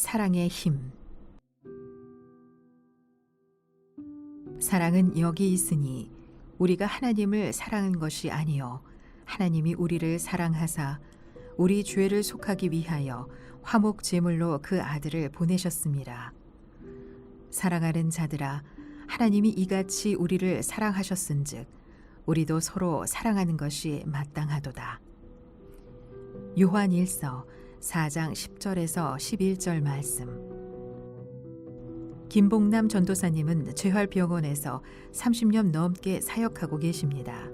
사랑의 힘 사랑은 여기 있으니 우리가 하나님을 사랑한 것이 아니요 하나님이 우리를 사랑하사 우리 죄를 속하기 위하여 화목 제물로 그 아들을 보내셨습니다. 사랑하는 자들아 하나님이 이같이 우리를 사랑하셨은즉 우리도 서로 사랑하는 것이 마땅하도다. 요한 1서 4장 10절에서 11절 말씀. 김봉남 전도사님은 재활병원에서 30년 넘게 사역하고 계십니다.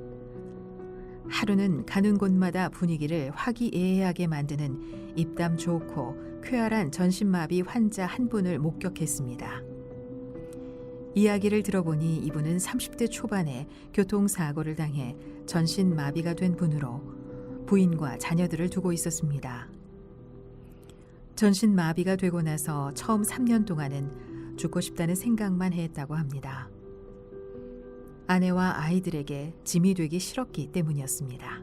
하루는 가는 곳마다 분위기를 화기애애하게 만드는 입담 좋고 쾌활한 전신마비 환자 한 분을 목격했습니다. 이야기를 들어보니 이분은 30대 초반에 교통사고를 당해 전신마비가 된 분으로 부인과 자녀들을 두고 있었습니다. 전신 마비가 되고 나서 처음 3년 동안은 죽고 싶다는 생각만 했다고 합니다. 아내와 아이들에게 짐이 되기 싫었기 때문이었습니다.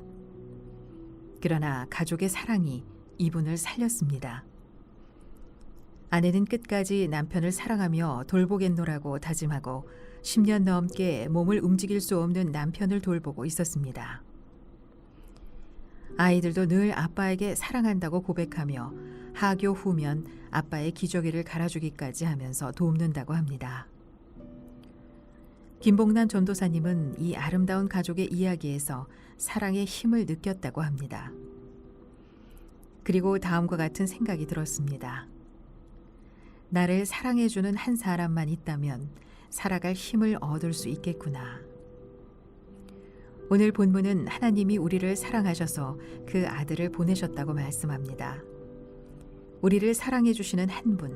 그러나 가족의 사랑이 이분을 살렸습니다. 아내는 끝까지 남편을 사랑하며 돌보겠노라고 다짐하고 10년 넘게 몸을 움직일 수 없는 남편을 돌보고 있었습니다. 아이들도 늘 아빠에게 사랑한다고 고백하며 하교 후면 아빠의 기저귀를 갈아주기까지 하면서 돕는다고 합니다. 김봉란 전도사님은 이 아름다운 가족의 이야기에서 사랑의 힘을 느꼈다고 합니다. 그리고 다음과 같은 생각이 들었습니다. 나를 사랑해주는 한 사람만 있다면 살아갈 힘을 얻을 수 있겠구나. 오늘 본문은 하나님이 우리를 사랑하셔서 그 아들을 보내셨다고 말씀합니다. 우리를 사랑해 주시는 한 분,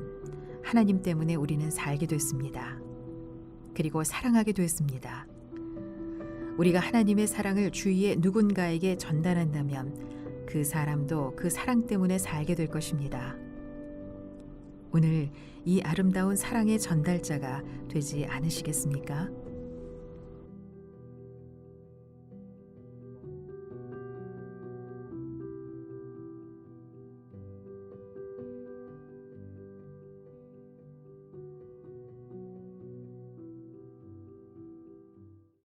하나님 때문에 우리는 살게 됐습니다. 그리고 사랑하게 됐습니다. 우리가 하나님의 사랑을 주위의 누군가에게 전달한다면 그 사람도 그 사랑 때문에 살게 될 것입니다. 오늘 이 아름다운 사랑의 전달자가 되지 않으시겠습니까?